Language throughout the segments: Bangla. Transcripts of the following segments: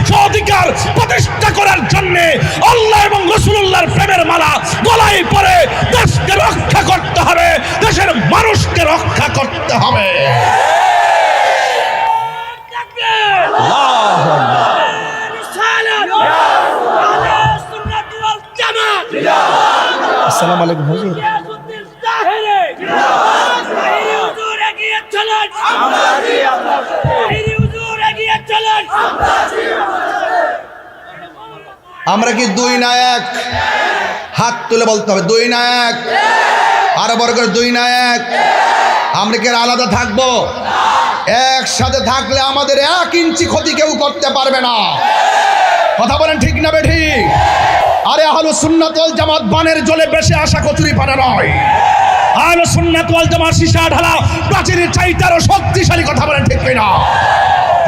ন্যায্য অধিকার প্রতিষ্ঠা করার জন্য আল্লাহ এবং রসুল্লাহর প্রেমের মালা গলায় পরে দেশকে রক্ষা করতে হবে দেশের মানুষকে রক্ষা করতে হবে। আসসালামু আলাইকুম হুজুর। কি দুই না এক হাত তুলে বলতে হবে, দুই না এক আরও বড় করে, দুই না এক আমরা কি আলাদা থাকব? একসাথে থাকলে আমাদের এক ইঞ্চি ক্ষতি কেউ করতে পারবে না। কথা বলেন ঠিক না বে ঠিক? আরে আহলো সুন্নাতল জামাত বানের জলে বেশি আসা কচুরি পানা নয়। আহলো সুন্নাতল জামাত সীসা ঢালা প্রাচীরের চাইতে আরও শক্তিশালী, কথা বলেন ঠিক না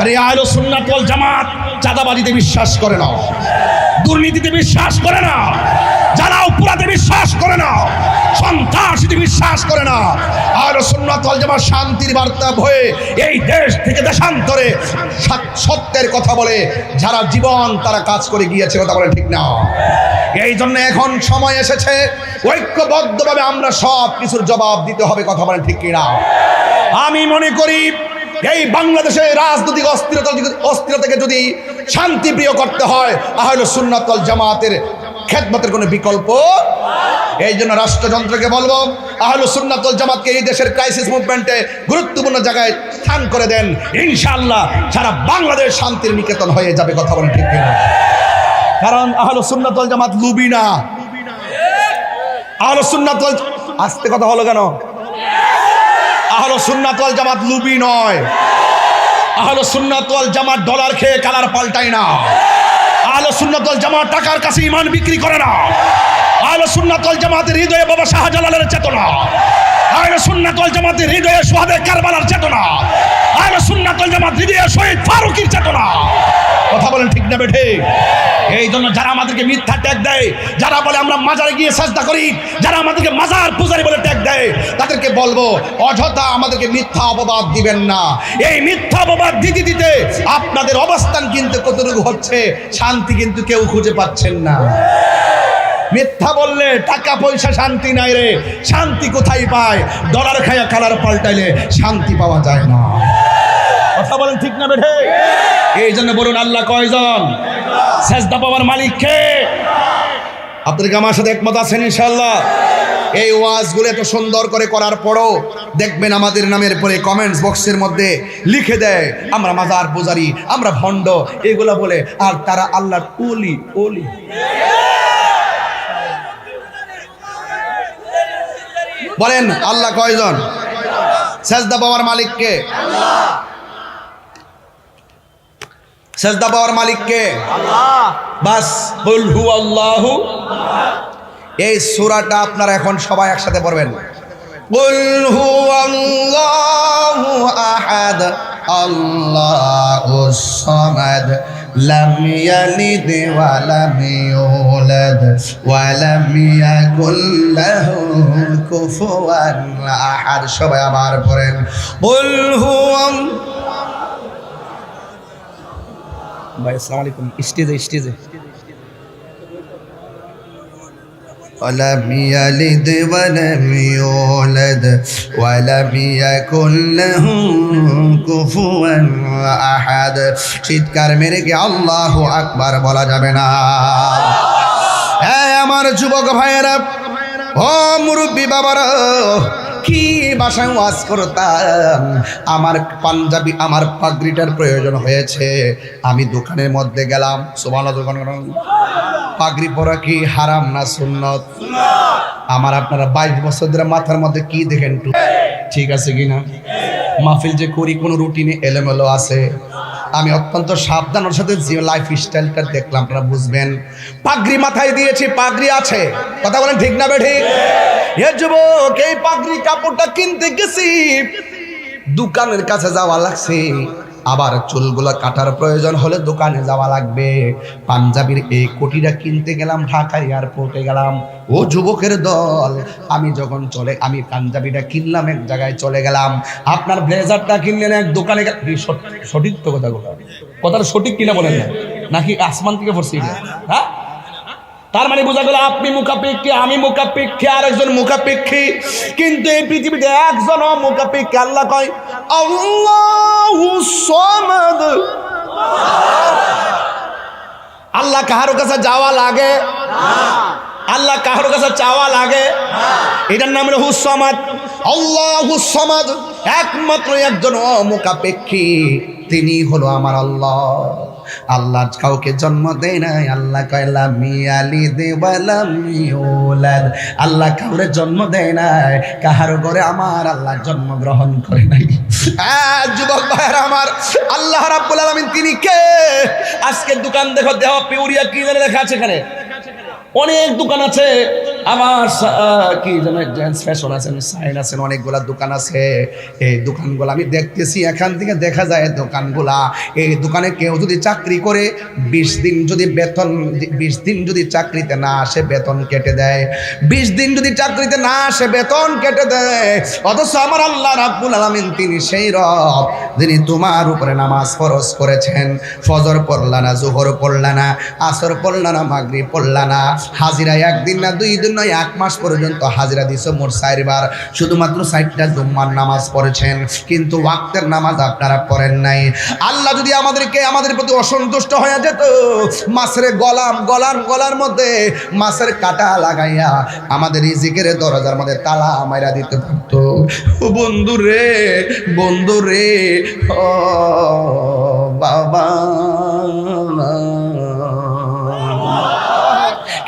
আরে আহলো সুন্নাতল জামাত, চাঁদাবাজিতে বিশ্বাস করে না দুর্নীতিতে বিশ্বাস করে না যারা উপরাতে বিশ্বাস করে না সন্ত্রাসীতে বিশ্বাস করে না আর সুন্নাতল জামাত শান্তির বার্তা হয়ে এই দেশ থেকে দেশান্তরে সত- সত্যের কথা বলে। যারা জীবন তারা কাজ করে গিয়েছে কথা বলে ঠিক না। এই জন্য এখন সময় এসেছে, ঐক্যবদ্ধভাবে আমরা সব কিছুর জবাব দিতে হবে কথা বলে ঠিক কিনা। আমি মনে করি এই বাংলাদেশে রাজনৈতিক অস্থিরতা অস্থিরতাকে যদি শান্তিপ্রিয় করতে হয়, তাহলে সুন্নাতল জামাতের খেদমতের কোনো বিকল্প এই জন্য রাষ্ট্রযন্ত্রকে বলব আহলে সুন্নাতল জামাতকে এই দেশের ক্রাইসিস মুভমেন্টে গুরুত্বপূর্ণ জায়গায় স্থান করে দেন। ইনশাআল্লাহ সারা বাংলাদেশ শান্তির নিকেতন হয়ে যাবে, কথা বলেন ঠিক কিনা? কারণ আহলে সুন্নাতল জামাত লুবি না। আহলে সুন্নাতল আস্তে কথা হলো কেন? আহলো সুন্নাতল জামাত লুবি নয়। আহলো সুন্নাতল জামাত ডলার খেয়ে কালার পাল্টায় না। আহলো সুন্নাতল জামাত টাকার কাছে ইমান বিক্রি করে না। আহলো সুন্নাতল জামাতের হৃদয়ে বাবা শাহজালালের চেতনা। আহলো সুন্নাতল জামাতের হৃদয়ে সোহাদে কারবালার চেতনা। আহলো সুন্নাতল জামাত হৃদয়ে শহীদ ফারুকির চেতনা। কথা বলেন ঠিক না বেঠে? এই জন্য যারা আমাদেরকে মিথ্যা ট্যাগ দেয়, যারা বলে আমরা মাজারে গিয়ে চেষ্টা করি, যারা আমাদেরকে মাজার পূজারি বলে ট্যাগ দেয়, তাদেরকে বলব, অযথা আমাদেরকে মিথ্যা অপবাদ দিবেন না। এই মিথ্যা অপবাদ দিতে দিতে আপনাদের অবস্থান কিন্তু কতটুকু হচ্ছে, শান্তি কিন্তু কেউ খুঁজে পাচ্ছেন না। মিথ্যা বললে টাকা পয়সা শান্তি নাই রে, শান্তি কোথায় পায়? ডলার খায়া কালার পাল্টাইলে শান্তি পাওয়া যায় না। কথা বলেন ঠিক না বেঠে? এই জন্য বলুন, আল্লাহ কয়জন? সেজদা পাওয়ার মালিক কে? আপনাদেরকে আমার সাথে একমত আছেন ইনশাল্লাহ এই ওয়াজগুলো এত সুন্দর করে করার পরও দেখবেন আমাদের নামের পরে কমেন্টস বক্সের মধ্যে লিখে দেয়, আমরা মাজার পূজারি, আমরা ভণ্ড। এগুলা বলে, আর তারা আল্লাহর ওলি ওলি। বলেন, আল্লাহ কয়জন? সেজদা পাওয়ার মালিককে সেজদা পাওয়ার মালিককে। বাস হু আল্লাহু এই সূরাটা আপনারা এখন সবাই একসাথে পড়বেন। কুল হু আল্লাহু আহাদ আল্লাহুস সামাদ লাম ইয়ালিদ ওয়া লাম ইউলাদ ওয়া লাম ইয়াকুল লাহু কুফুয়ান আহাদ। সবাই আবার পড়েন। কুল হু ভাই আসসালামু আলাইকুম স্টেজে স্টেজে ولم يلد ولم يولد ولم يكن له كفوا احد চিৎকার মেরে কি আল্লাহু আকবার বলা যাবে না হ্যাঁ আমার যুবক ভাইয়েরা ও মুরব্বী বাবারা কি বাসায় ওয়াজ করতাম। আমার পাঞ্জাবি, আমার পাগড়িটার প্রয়োজন হয়েছে। আমি দোকানের মধ্যে গেলাম। সোমালা দোকান পাগড়ি পরা কি হারাম না সুন্নত? আমার আপনারা বাইশ বছর ধরে মাথার মধ্যে কি দেখেন ঠিক আছে কিনা মাহফিল যে করি, কোনো রুটিনে এলোমেলো আছে। আমি অত্যন্ত সাবধানের সাথে যে লাইফ স্টাইলটা দেখলাম, আপনারা বুঝবেন। পাগড়ি মাথায় দিয়েছি, পাগড়ি আছে। কথা বলেন ঠিক না বে ঠিক? এ যুবক, এই পাগড়ি কাপড়টা কিনতে গেছি। দোকানের কাছে যাওয়া লাগছে। আবার চুলগুলো কাটার প্রয়োজন হলে দোকানে যাওয়া লাগবে। পাঞ্জাবির এই কোটিটা কিনতে গেলাম ঢাকা এয়ারপোর্টে গেলাম। ও যুবকের দল, আমি যখন চলে, আমি পাঞ্জাবিটা কিনলাম, এক জায়গায় চলে গেলাম। আপনার ব্লেজারটা কিনলেন এক দোকানে সঠিক তো কথাগুলো কথাটা সঠিক কিনা বলেন না? নাকি আসমান থেকে পড়ছি হ্যাঁ? তার মানে বোঝা গেল আপনি মুখাপেক্ষী, আমি মুখাপেক্ষী আর একজন মুখাপেক্ষী। কিন্তু এই পৃথিবীতে একজন মুখাপেক্ষী আল্লাহ কয়, আল্লাহু কাহারো কাছে যাওয়া লাগে? আল্লাহ কাহারো কাছে চাওয়া লাগে? এটার নাম হলো হুসমাদ আল্লাহ হুসমাদ একমাত্র একজন অমুখাপেক্ষী তিনি হলো আমার আল্লাহ। আল্লাহ কাউকে জন্ম দেয় নাই, আল্লাহ কয়লা মিয়ালি দেবালাম ইউলাদ আল্লাহ কাউরে জন্ম দেয় নাই, কাহারো ঘরে আমার আল্লাহ জন্ম গ্রহণ করে নাই। যুবক ভাইয়ের আমার, আল্লাহ রাব্বুল আলামিন তিনি কে? আজকে দোকান দেখো, দেহ পিউরিয়া কি লেখা আছে এখানে। অনেক দোকান আছে। আমার কি যেন জেন্টস ফ্যাশন আছেন সাইন আছেন অনেকগুলা দোকান আছে। এই দোকানগুলো আমি দেখতেছি, এখান থেকে দেখা যায় দোকানগুলা। এই দোকানে কেউ যদি চাকরি করে, বিশ দিন যদি বেতন বিশ দিন যদি চাকরিতে না আসে, বেতন কেটে দেয়। বিশ দিন যদি চাকরিতে না আসে, বেতন কেটে দেয়। অথচ আমার আল্লাহ রাব্বুল আলামিন তিনি সেই রব, যিনি তোমার উপরে নামাজ ফরজ করেছেন। ফজর পড়লা না, জোহর পড়লা না, আসর পড়লা না, মাগরিব পড়লা না। হাজিরা একদিন না, দুই দিন নয়, এক মাস পর্যন্ত হাজিরা দিছো মোট চারবার। শুধুমাত্র ষাটটা জুম্মার নামাজ পড়েছেন, কিন্তু ওয়াক্তের নামাজ আপনারা পড়েন নাই। আল্লাহ যদি আমাদেরকে, আমাদের প্রতি অসন্তুষ্ট হয়ে যেত, মাছের গলাম গলার গলার মধ্যে মাছের কাটা লাগাইয়া আমাদের রিজিকের দরজার মধ্যে তালা মাইরা দিতে পারতো। বন্ধু রে বন্ধু রে, ও বাবা।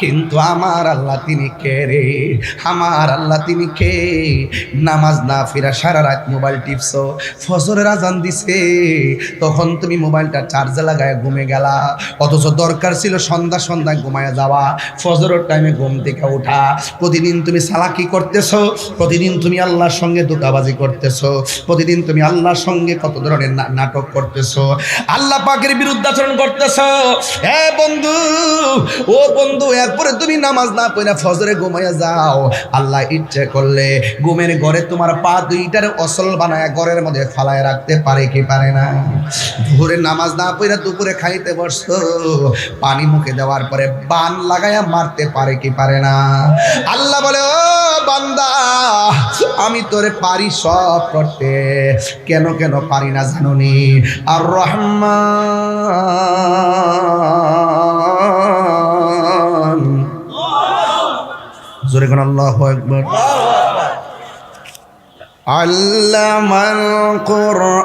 কিন্তু আমার আল্লাহ তিনি কে রে? আমার আল্লাহ তিনি কে? নামাজ না ফিরা সারা রাত মোবাইল টিপস ফজরের আজান দিছে, তখন তুমি মোবাইলটা চার্জে লাগায় ঘুমে গেলা। অথচ দরকার ছিল সন্ধ্যা সন্ধ্যায় ঘুমায় যাওয়া, ফজরের টাইমে ঘুম থেকে ওঠা। প্রতিদিন তুমি সালাকি করতেছো? প্রতিদিন তুমি আল্লাহর সঙ্গে দোকাবাজি করতেছো। প্রতিদিন তুমি আল্লাহর সঙ্গে কত ধরনের নাটক করতেছো? আল্লাহ পাকের বিরুদ্ধাচরণ করতেছো। হ্যাঁ বন্ধু, ও বন্ধু এরপরে তুমি নামাজ না পড়ে ফজরে ঘুমাইয়া যাও। আল্লাহ ইচ্ছে করলে ঘুমের ঘরে তোমার পা দুইটার অসল বানায় ঘরের মধ্যে ফালায় রাখতে পারে কি পারে না? দুপুরে নামাজ না পড়ে দুপুরে খাইতে বসছো। পানি মুখে দেওয়ার পরে বান লাগাইয়া মারতে পারে কি পারে না? আল্লাহ বলে, ও বান্দা, আমি তোরে পারি সব করতে। কেন কেন পারি না জানুনি? আর রহমান জোরে কোন আল্লাহ একবার আল্লামাল কোরআন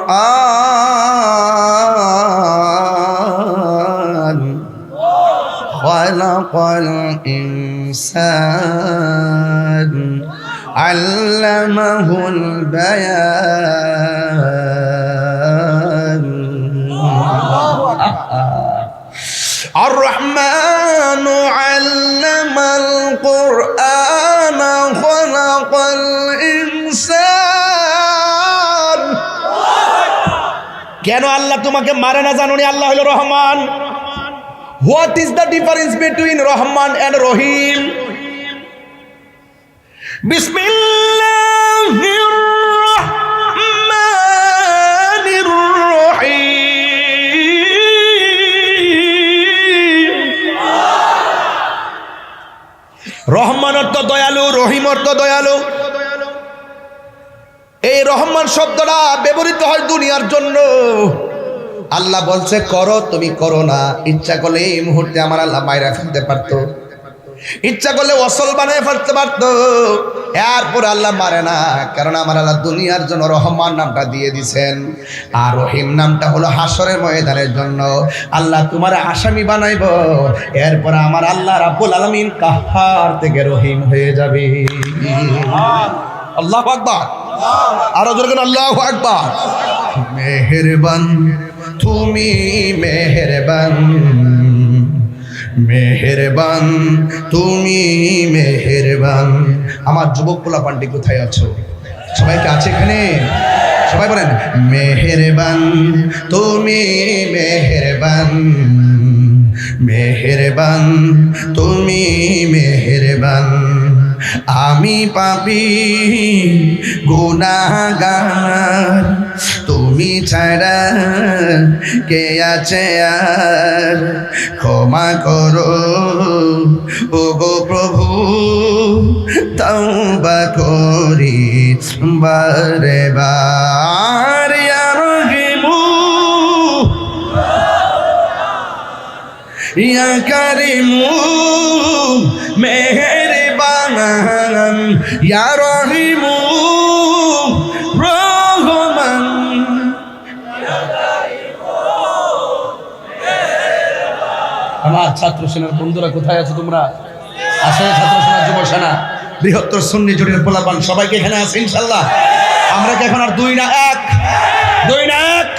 খলাকাল ইনসান আল্লামাহুল বায়ান আর রহমান আল্লামাল কোরআন খলাকাল কেন আল্লাহ তোমাকে মারে না জানুনি? আল্লাহ হলো Rahman. What is the difference between Rahman and Rahim? বিসমিল্লাহির রহমানির রহিম। রহমান অর্থ দয়ালু, রহিম অর্থ দয়ালু। এই রহমান শব্দটা ব্যবহৃত হয় দুনিয়ার জন্য। আল্লাহ বলছে, করো, তুমি করো না। ইচ্ছা করলে এই মুহূর্তে আমার আল্লাহ বাইরে ফেলতে পারতো। ইচ্ছা করলে অসল বানায় ফেলতে পারতো। এরপর আল্লাহ মারে না কারণ আমার আল্লাহ দুনিয়ার জন্য রহমান নামটা দিয়ে দিছেন। আর রহিম নামটা হলো হাসরের ময়দানের জন্য। আল্লাহ তোমার আসামি বানাইব, এরপর আমার আল্লাহ রাব্বুল আলামিন কাহার থেকে রহিম হয়ে যাবে। আল্লাহ আকবার। আরও করে আল্লাহ আকবার। মেহেরবান, তুমি মেহেরবান। মেহেরবান, তুমি মেহেরবান। আমার যুবক পোলা পান্ডি, কোথায় আছো? সবাই কি আছে এখানে? সবাই বলেন, মেহেরবান, তুমি মেহেরবান মেহেরবান, তুমি মেহেরবান। আমি পাপি, গুনাগার তুমি ছাড়া কে আছে আর? ক্ষমা করো। ও গো প্রভু, তওবা করি। বারে বার ইয়া কারিমু। মেহেরবান। ইয়া রহিমু। আমার ছাত্র সেনার বন্ধুরা কোথায় আছো তোমরা? আসো ছাত্র সেনা যুব সেনা। বৃহত্তর সুন্নি জোটের পোলাপান, সবাইকে এখানে আছে ইনশাল্লাহ আমরা কি এখন আর দুই না এক? দুই না এক?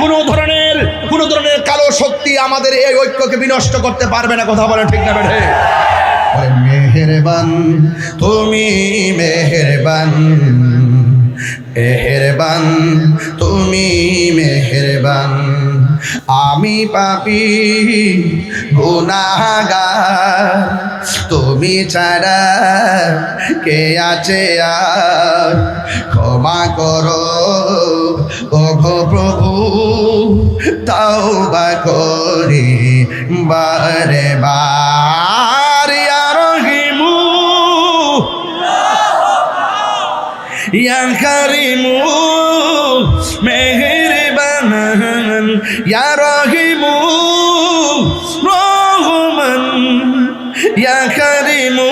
কোনো ধরনের কোনো ধরনের কালো শক্তি আমাদের এই ঐক্যকে বিনষ্ট করতে পারবে না, কথা বলেন ঠিক না বেঠে? মেহেরবান, তুমি মেহেরবান মেহেরবান, তুমি মেহেরবান। আমি পাপি গুনাগার তুমি ছাড়া কে আছে আর? ক্ষমা করো ও গো প্রভু তাও বা করি বারে বার ইয়া রহিমু, ইয়া কারিমু মেহেরবান ইয়া রহিমু, রহমান, ইয়া কারিমু,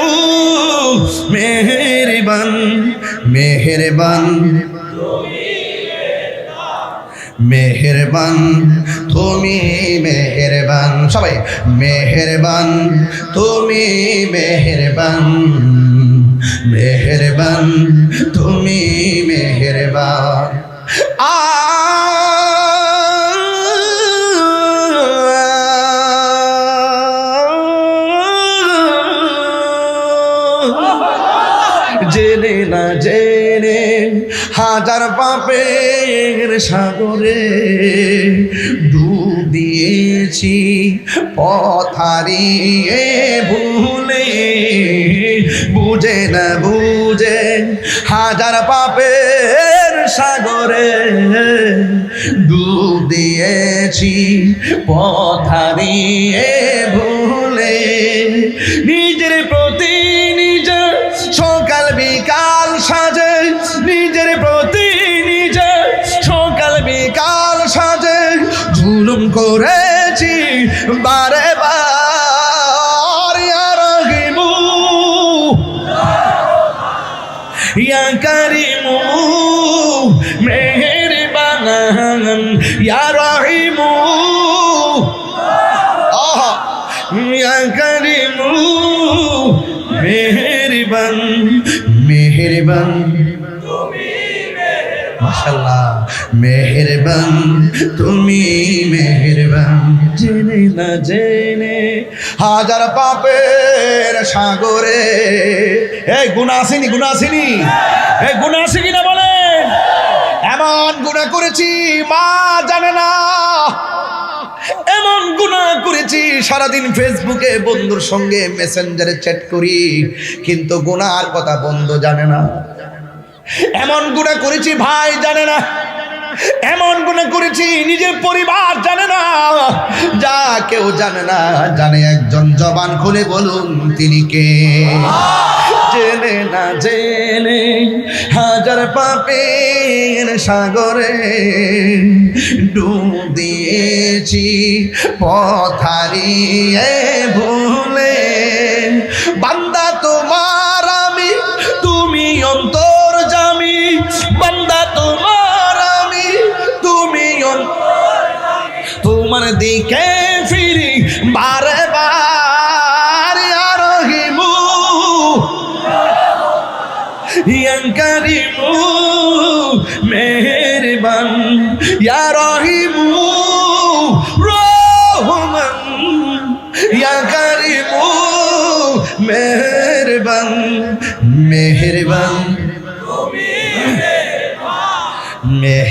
মেহেরবান মেহেরবান মেহেরবান, তুমি মেহেরবান, সবাই মেহেরবান, তুমি মেহেরবান মেহেরবান, তুমি মেহেরবান, আ সাগরে ডুব দিয়েছি পথারিয়ে ভুলে। বুঝে না বুঝে হাজার পাপের সাগরে দিয়েছি পথারিয়ে ভুলে। করেছি। বারে বার ইয়া রহিমু ইয়া কারিমু। মেহেরবান ইয়া রহিমু ইয়া কারিমু। মেহেরবান মেহেরবান তুমি মেহেরবান। জেনে না জেনে হাজার পাপের সাগরে। এই গুণা আসেনি গুণা আসেনি এই গুণা আসে কিনা বলেন এমন গুণা করেছি মা জানে না। এমন গুণা করেছি সারাদিন ফেসবুকে বন্ধুর সঙ্গে মেসেঞ্জারে চ্যাট করি কিন্তু গুনার কথা বন্ধু জানে না। এমন গুণা করেছি ভাই জানে না। এমন গুণা করেছি, নিজের পরিবার জানে না। যা কেউ জানে না, জানে একজন জবান খুলে বলুন তিনি কে। জেনে না জেনে হাজার পাপের সাগরে ডুব দিয়েছি পথারিয়ে ভুলে তোমার দিকে ফিরি বারে বার ইয়া রহিমু ইয়া কারিমু মেহেরবান ইয়া রহিমু রহমান। ইয়া কারিমু মেহেরবান মেহেরবান।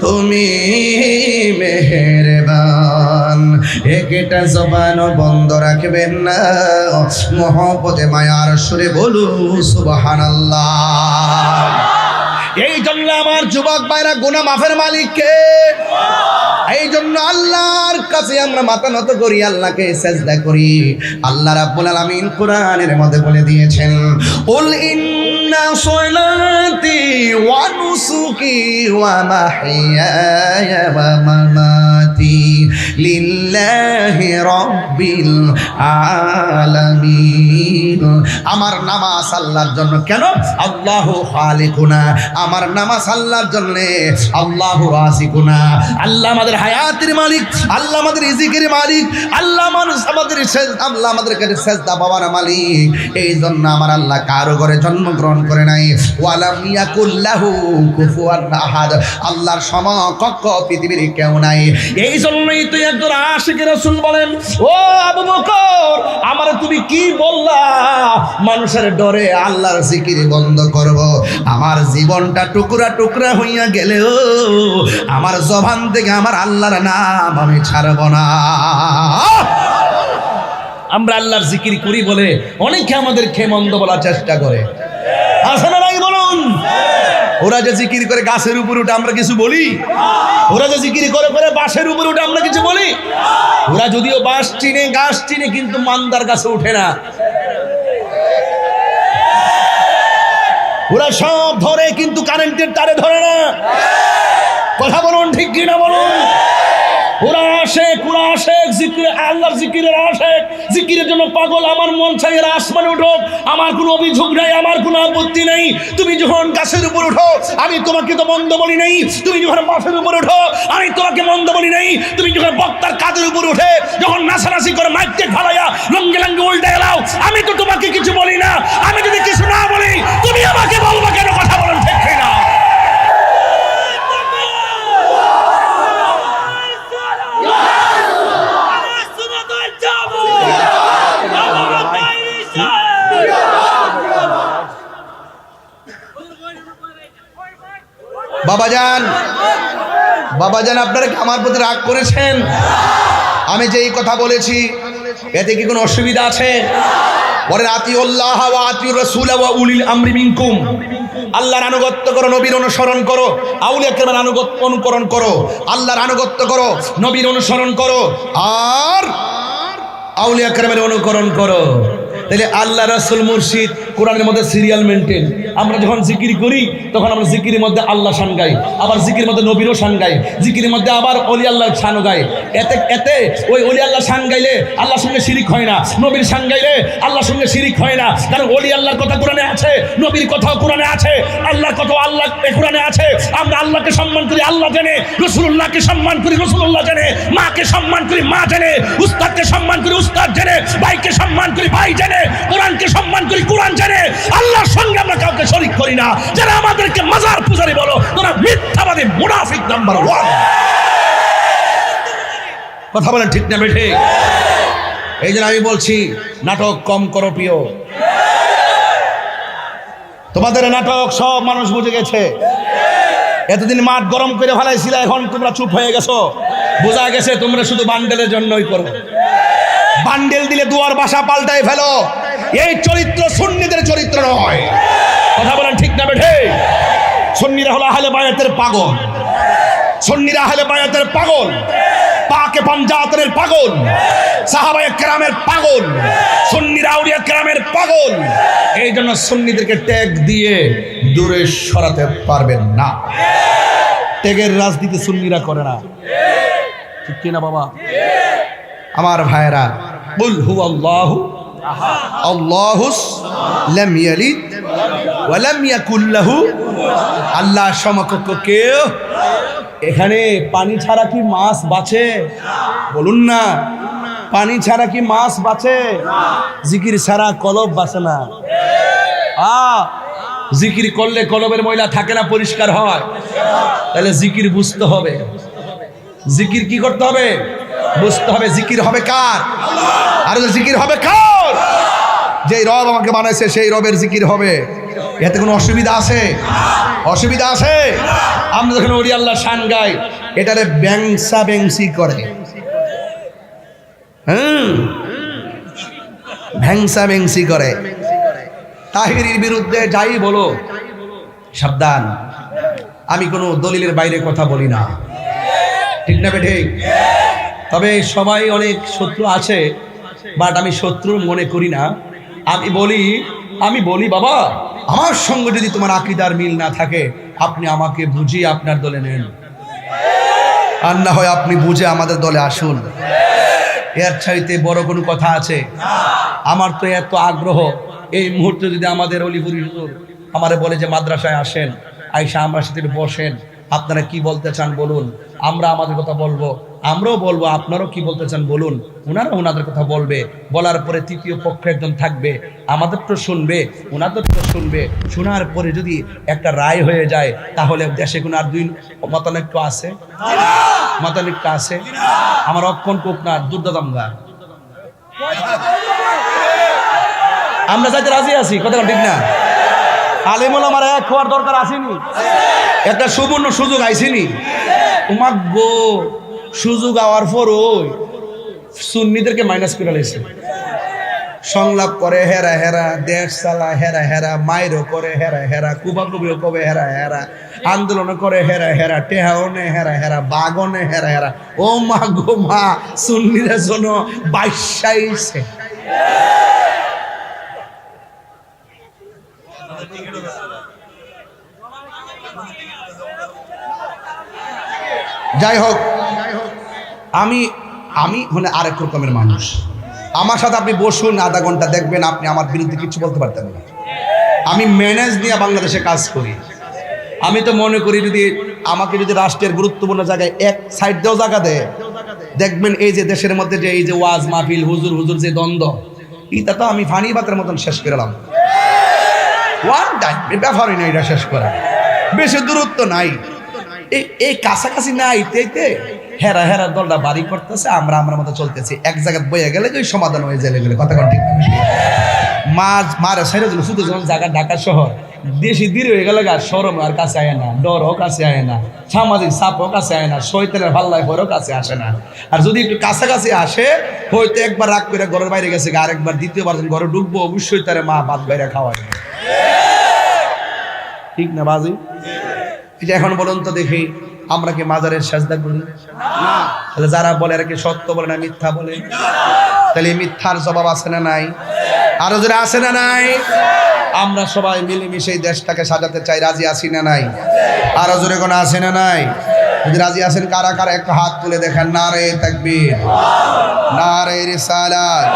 তুমি মেহেরবান। একটা জবান বন্ধ রাখবেন না। মহব্বতে, মায়ার সুরে বলু, সুবহানাল্লাহ। এই জন্য আমার যুবক ভাইরা গুনা মাফের মালিককে এই জন্য আল্লাহর কাছে আমরা মাথা নত করি, আল্লাহকে সেজদা করি। আল্লাহ রাব্বুল আলামিন কোরআনের মধ্যে বলে দিয়েছেন, উল ইন্না সলাতি ওয়া নুসুকি ওয়া মাহিয়ায়া ওয়া মামাতি। লিল্লাহি রাব্বিল আলামিন। আমার নামাজ আল্লাহর জন্য কেন? আল্লাহু খালিকুনা। আমার নামাজ আল্লাহর জন্য আল্লাহু রাজিকুনা। আল্লাহ আমাদের হায়াতের মালিক, আল্লাহ আমাদের রিজিকের মালিক, আল্লাহ মানুষ আমাদের আল্লাহ আমাদের কাছে সেজদা পাওয়ার মালিক। এই জন্য আমার আল্লাহ কারও ঘরে জন্মগ্রহণ করে নাই। ওয়ালাম ইয়াকুল্লাহু কুফুয়ান আহাদ। আল্লাহর সমকক্ষ পৃথিবীর কেউ নাই। এই জন্যই তুই একজন আশিক রাসূল বলেন, ও আবু বকর, আমার তুমি কি বললা? মানুষের ডরে আল্লাহর জিকির বন্ধ করব। আমার জীবনটা টুকরা টুকরা হইয়া গেলেও আমার জবান থেকে আমার আল্লাহর নাম আমি ছাড়ব না। আমরা আল্লাহর জিকির করি বলে অনেকে আমাদের খেয়ে মন্দ বলার চেষ্টা করে। আছে না? নাই বলুন ওরা যে জিকির করে গাছের উপর উঠে আমরা কিছু বলি? ওরা যে জিকির করে করে বাঁশের উপরে উঠে আমরা কিছু বলি? ওরা যদিও বাঁশ চিনে গাছ চিনে, কিন্তু মান্দার গাছে উঠে না। ওরা সব ধরে, কিন্তু কারেন্টের তারে ধরে না। কথা বলুন ঠিক কিনা বলুন? আমি তো মন্দ বলি নাই। তুমি যখন উঠো, আমি তোমাকে মন্দ বলি নাই। তুমি বক্তার কাদের উপর উঠে, যখন নাচানাচি করে মাইকতে ফালাইয়া লঙ্গে লঙ্গে উল্টে গেলাও আমি তো তোমাকে কিছু বলি না। আমি যদি কিছু না বলি, তুমি আমাকে বলব কেন কথা বলেন ঠিক না বাবাজান বাবাজান আপনারা কি আমার প্রতি রাগ করেছেন? আমি যেই কথা বলেছি, এতে কি কোনো অসুবিধা আছে? বলেন, আতিউল্লাহ ওয়া আতিউর রাসূল ওয়া উলিল আমরি মিনকুম। আল্লাহর আনুগত্য করো, নবীর অনুসরণ করো। আউলিয়া কেরামের আনুগত্য অনুকরণ করো। আল্লাহর আনুগত্য করো, নবীর অনুসরণ করো। আর আউলিয়া কেরামের অনুকরণ করো। তাহলে আল্লাহ রাসূল মুর্শিদ কোরআনের মধ্যে সিরিয়াল মেনটেন। আমরা যখন জিকির করি, তখন আমরা জিকিরের মধ্যে আল্লাহ শান গাই, আবার জিকির মধ্যে নবীরও শান গাই, জিকিরের মধ্যে আবার অলি আল্লাহ শানও গাই। এতে এতে ওই অলি আল্লাহ শান গাইলে আল্লাহর সঙ্গে শিরিক হয় না, নবীর শান গাইলে আল্লাহর সঙ্গে শিরিক হয় না, কারণ অলি আল্লাহর কথা কোরআনে আছে, নবীর কথাও কোরআনে আছে, আল্লাহর কথাও আল্লাহ কোরআনে আছে। আমরা আল্লাহকে সম্মান করি, আল্লাহ জানে রসুল্লাহকে সম্মান করি রসুল্লাহ জানে, মাকে সম্মান করি, মা জানে, উস্তাদকে সম্মান করি, উস্তাদ জানে, ভাইকে সম্মান করি, ভাই জানে, কোরআনকে সম্মান করি, কোরআন জানে। আল্লাহর সঙ্গে আমরা কাউকে শরিক করি না। যারা আমাদেরকে মাজার পূজারি বলো, তোরা মিথ্যাবাদী মুনাফিক নাম্বার ওয়ান কথা বলেন ঠিক না বেঠে এই জন্য আমি বলছি, নাটক কম করো প্রিয়। তোমাদের নাটক সব মানুষ বুঝে গেছে। এতদিন মাঠ গরম করে ফেলাইছিল, এখন তোমরা চুপ হয়ে গেছো। বোঝা গেছে তোমরা শুধু বান্ডেলের জন্যই করো। বান্ডেল দিলে দুয়ার বাসা পাল্টায় ফেলো। এই চরিত্র সুন্নিদের চরিত্র নয়। কথা বলেন ঠিক না বেঠে? সন্নিরা হলো আহলে বায়াতের পাগল। সন্নিরা আহলে বায়াতের পাগল। পাকে পাঞ্জাতের পাগল। সাহাবায়ে কেরামের পাগল। সন্নিরা আউলিয়া কেরামের পাগল। এই জন্য সুন্নিদেরকে ট্যাগ দিয়ে দূরে সরাতে পারবেন না। ট্যাগের রাজনীতি সুন্নিরা করে না। ঠিক কিনা বাবা? আমার ভাইরা বল হু আল্লাহ আল্লাহ সমকক্ষ কেউ। এখানে পানি ছাড়া কি মাছ বাঁচে? বলুন না। পানি ছাড়া কি মাছ বাঁচে? জিকির ছাড়া কলব বাঁচে না। জিকির করলে কলবের ময়লা থাকে না, পরিষ্কার হয়। তাহলে জিকির বুঝতে হবে। জিকির কি করতে হবে? বুঝতে হবে জিকির হবে কার? আর জিকির হবে কার? যেই রব আমাকে বানাইছে, সেই রবের জিকির হবে। এতে কোনো অসুবিধা আছে? অসুবিধা আছে? আমরা যখন ওরি আল্লাহ শান গাই, এটারে ব্যাংসা ব্যাংসি করে। হুম? ভ্যাংসা ভ্যাংসি করে। তাহিরির বিরুদ্ধে যাই বলো। সাবধান। আমি কোনো দলিলের বাইরে কথা বলি না। ঠিক না বেঠে? তবে সবাই অনেক শত্রু আছে, বাট আমি শত্রু মনে করি না। আমি বলি আমি বলি, বাবা, আমার সঙ্গে যদি তোমার আকিদার মিল না থাকে, আপনি আমাকে বুঝিয়ে আপনার দলে নেন। আর না হয় আপনি বুঝে আমাদের দলে আসুন। এর চাইতে বড় কোনো কথা আছে? আমার তো এত আগ্রহ। এই মুহূর্তে যদি আমাদের অলিপুরি হুজুর আমারে বলে যে মাদ্রাসায় আসেন আইসা আমার সাথে বসেন, আপনারা কি বলতে চান বলুন? আমরা আমাদের কথা বলব। আমরাও বলব, আপনারাও কি বলতে চান বলুন। ওনারা ওনাদের কথা বলবে, বলার পরে তৃতীয় পক্ষ একজন থাকবে, আমাদের তো শুনবে ওনাদের তো শুনবে। শোনার পরে যদি একটা রায় হয়ে যায়, তাহলে দেশে কোনো আর দুই মতানৈক্য আছে? মতানৈক্য আছে? আমার অক্ষণ কোক না আমরা যাইতে রাজি আছি কথা ঠিক না? আলিমুল আমার এক হওয়ার দরকার আসেনি। একটা সুবর্ণ সুযোগ আইসিনি। তোমাক গো সুযোগ আওয়ার পর ওই সুন্নিদেরকে মাইনাস করে লাইছে। সংলাপ করে, হেরা হেরা, দেশ চালা, হেরা হেরা, মাইরও করে, হেরা হেরা, কুবাকুবিও কবে, হেরা হেরা আন্দোলন করে, হেরা হেরা টেহাওনে হেরা হেরা বাগনে হেরা হেরা। ও মা গো মা, সুন্নিরা শোনো বাইশাইছে। যাই হোক আমি আমি মানে আরেক রকমের মানুষ। আমার সাথে আপনি বসুন, আধা ঘণ্টা দেখবেন আপনি আমার বিরুদ্ধে কিছু বলতে পারতেন না। আমি ম্যানেজ নিয়ে বাংলাদেশে কাজ করি। আমি তো মনে করি যদি আমাকে যদি রাষ্ট্রের গুরুত্বপূর্ণ জায়গায় এক সাইড দেও জায়গা দেয়, দেখবেন এই যে দেশের মধ্যে যে এই যে ওয়াজ মাহফিল, হুজুর হুজুর যে দ্বন্দ্ব, এটা তো আমি ফানি বাতের মতন শেষ করলাম ওয়ান টাইম ব্যাপারই নাই, এটা শেষ করা। বেশি দূরত্ব নাই। এই এই কাছাকাছি না আইতে আইতে হেরা হেরা দলটা বাড়ি করতেছে আমরা আমরা মতো চলতেছি। এক জায়গায় বইয়া গেলে ওই সমাধান হয়ে জেলে গেলে কথা ঠিক? মাছ মারে সাইরে দিল শুধু যখন জায়গা ঢাকা শহর। দেশি দূর হয়ে গেলে গা সরম আর কাছে আয় না ডর হোক কাছে আয় না সামাজিক চাপ হোক কাছে আয় না শৈতানের ভাল্লাই হরেও কাছে আসে না। আর যদি একটু কাছাকাছি আসে হয়তো একবার রাগ করে ঘরের বাইরে গেছে গা, আরেকবার দ্বিতীয়বার যখন ঘরে ঢুকবো অবশ্যই তারে মা ভাত বাইরে খাওয়ায়। ঠিক না বাজি? এখন বলুন তো দেখি, আমরা কি মাজারের সাজদা করি? তাহলে যারা বলে আর কি সত্য বলে না, মিথ্যা বলে? তাহলে মিথ্যার জবাব আছে না নাই? আরও যারা আছে না নাই? আমরা সবাই মিলেমিশে দেশটাকে সাজাতে চাই, রাজি আছি না নাই? আরও জোরে কোনো আছে না নাই? যদি রাজি আছেন, কারা কারা একটা হাত তুলে দেখেন, নারে তাকবীর, নারে রিসালাত,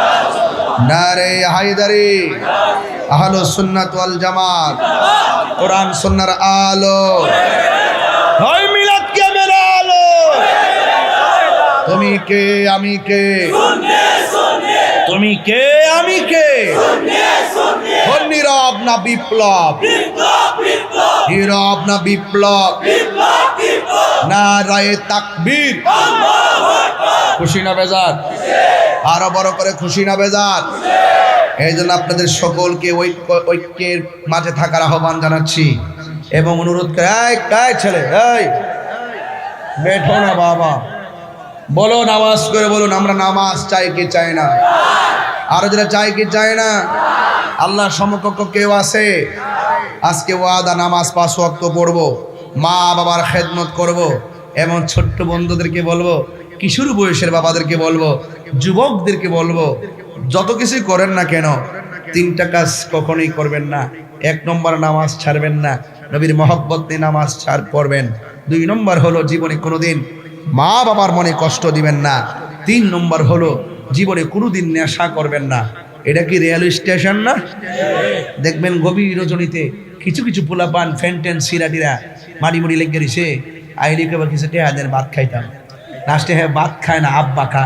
নারে হায়দারি আহলো সুন্নাত ওয়াল জামাত। কোরআন সুন্নার আলো। হয় মিলাদ কে মেরা আলো। তুমি কে, আমি কে? তুমি কে, আমি কে? নীরব না বিপ্লব। নীরব না বিপ্লব। না রায়ে তাকবীর। খুশি না বেজার? আরও বড় করে খুশি না বেজার? এই জন্য আপনাদের সকলকে ঐক্য, ঐক্যের মাঝে থাকার আহ্বান জানাচ্ছি এবং অনুরোধ করে, এই ছেলে বেঠো না বাবা। বলো নামাজ করে বলুন, আমরা নামাজ চাই কি চাই না? আরও যেটা চাই কি চাই না? আল্লাহ সমকক্ষ কেউ আছে? আজকে ওয়াদা, নামাজ পাঁচ ওয়াক্ত পড়ব, মা বাবার খেদমত করব। এবং ছোট্ট বন্ধুদেরকে বলব, কিশোর বয়সের বাবাদেরকে বলব, যুবকদেরকে বলব যত কিছুই করেন না কেন, তিনটা কাজ কখনোই করবেন না। এক নম্বর নামাজ ছাড়বেন না। নবীর মহব্বত নামাজ ছাড় পড়বেন। দুই নম্বর হলো জীবনে কোনোদিন মা বাবার মনে কষ্ট দিবেন না। তিন নম্বর হলো জীবনে কোনোদিন নেশা করবেন না। এটা কি রেল স্টেশন না? দেখবেন গভীর রজনীতে কিছু কিছু পোলা পান ফ্যান্টেন, সিরাটিরা মাড়ি মুড়ি লেগে গেছে আইলি কেবল কিছু টেহা দেন ভাত খাইতাম। লাস্টে হ্যাঁ ভাত খায় না, আব্বা খা।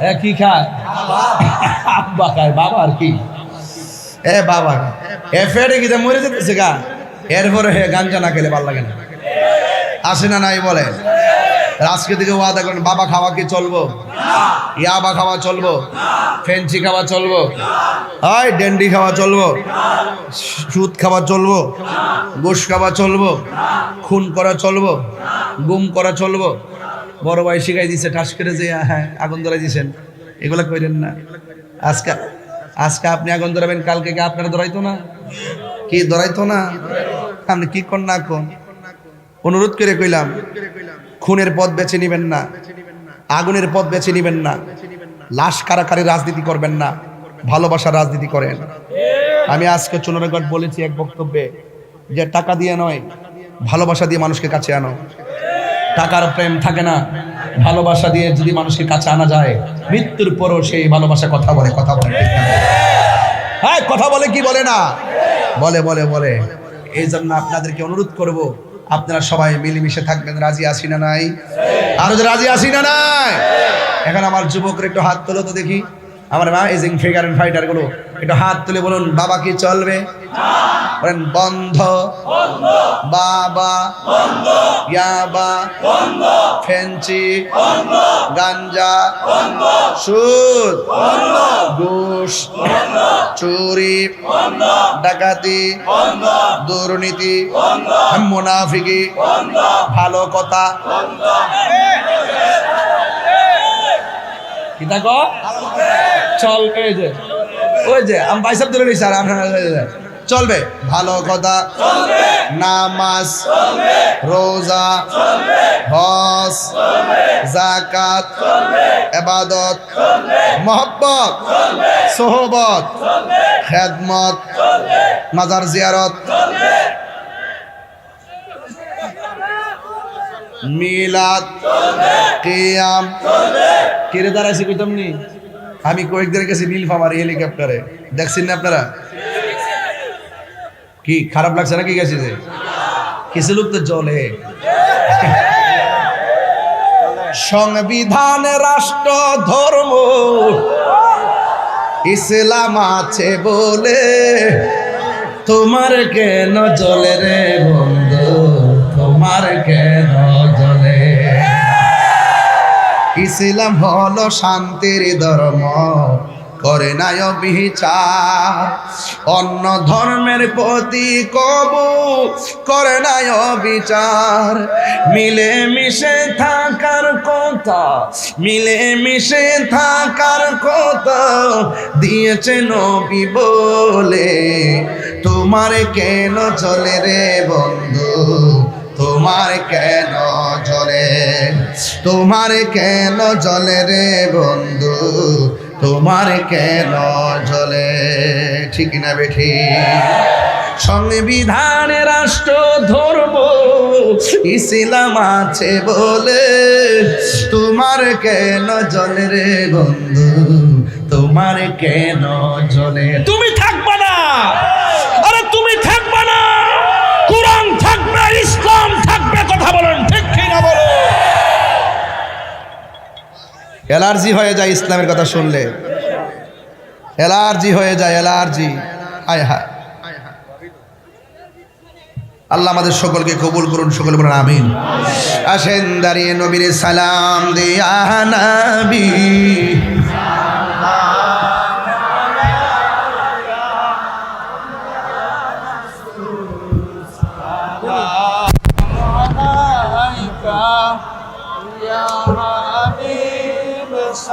হ্যাঁ কি খায়? আব্বা খায়, বাবা আর কি? এ বাবা, এ ফেটে গিয়ে মরে যেতেছে গা? এরপরে হে গাঞ্জা না খেলে ভালো লাগে না। আসে না নাই বলে? আজকে থেকে ওয়াদা করেন, বাবা খাওয়া কি চলবো? ইয়াবা খাওয়া চলবো? ফেন্সি খাওয়া চলবো? আয় ডেন্ডি খাওয়া চলবো? সুদ খাওয়া চলবো? গোশ খাওয়া চলবো? খুন করা চলবো? গুম করা চলবো? বড় ভাই শিখাই দিছে, ঠাস করে যে হ্যাঁ আগুন ধরাই দিছেন এগুলা কইরেন না। আজকে আজকে আপনি আগুন ধরাবেন, কালকে কি আপনারা ধরাইতো না? কি, ধরাইতো না? আপনি কি কর না কোন? অনুরোধ করে কইলাম, খুনের পথ বেছে নিবেন না, আগুনের পথ বেছে নিবেন না, লাশ কারাকারি রাজনীতি করবেন না, ভালোবাসার রাজনীতি করেন। আমি আজকে চুনারগড় বলেছি এক বক্তব্যে যে, টাকা দিয়ে নয়, ভালোবাসা দিয়ে মানুষকে কাছে আনো। টাকার প্রেম থাকে না। ভালোবাসা দিয়ে যদি মানুষকে কাছে আনা যায়, মৃত্যুর পরও সেই ভালোবাসা কথা বলে কথা বলে হ্যাঁ কথা বলে কি বলে না? বলে বলে বলে। এই জন্য আপনাদেরকে অনুরোধ করব, আপনারা সবাই মিলেমিশে থাকবেন। রাজি আসি না নাই? আরও রাজি আসি না নাই? এখন আমার যুবকরা একটু হাত তোলো তো দেখি। আমার এজিং ফাইটারগুলো। একটু হাত তুলে বলুন, বাবা কি চলবে? বলেন, বন্ধ। বাবা। ইয়াবা। ফেন্সি গাঞ্জা। সুদ। ঘুষ। চুরি। ডাকাতি। দুর্নীতি। মুনাফিকি। ভালো কথা। কি? দেখো চল, এই যে। ওই যে, আমি বাইসাব ধরে নিই স্যার আপনার চলবে। ভালো কথা। নামাজ। রোজা। হজ। জাকাত এবাদত। মহব্বত। সোহবত। খেদমত। মাজার জিয়ারত। মিলাদ, কিয়াম। কিরে দাঁড়াইছি কইতাম নি আমি কয়েকদিনের কাছে নীলফামারি হেলিকপ্টারে। দেখছেন না আপনারা? কি, খারাপ লাগছে না কি গেছে যে? কিছু লোক তো জলে সংবিধান, রাষ্ট্র, ধর্ম, ইসলাম আছে বলে তোমার কেন জলে রে বন্ধু? তোমার কেন ইসলাম হলো শান্তির ধর্ম। করে নাই বিচার অন্য ধর্মের প্রতি কবু করে নাই বিচার মিলে মিশে থাকার কথা মিলে মিশে থাকার কথা দিয়েছে নবী বলে। তোমার কেন চলে রে বন্ধু? তোমার কেন জলে তোমার কেন জলে রে বন্ধু? তোমার কেন জলে? ঠিক না বেঠি? সংবিধানে রাষ্ট্র ধর্ম ইসলাম আছে বলে তোমার কেন জলে রে বন্ধু? তোমার কেন জলে? তুমি থাকবা না! অ্যালার্জি হয়ে যায় ইসলামের কথা শুনলে। অ্যালার্জি হয়ে যায় অ্যালার্জি আয় হায়। আল্লাহ আমাদের সকলকে কবুল করুন, সকল বলুন, আমিন। আসেন দাঁড়িয়ে নবীর সালাম দিয়া নবী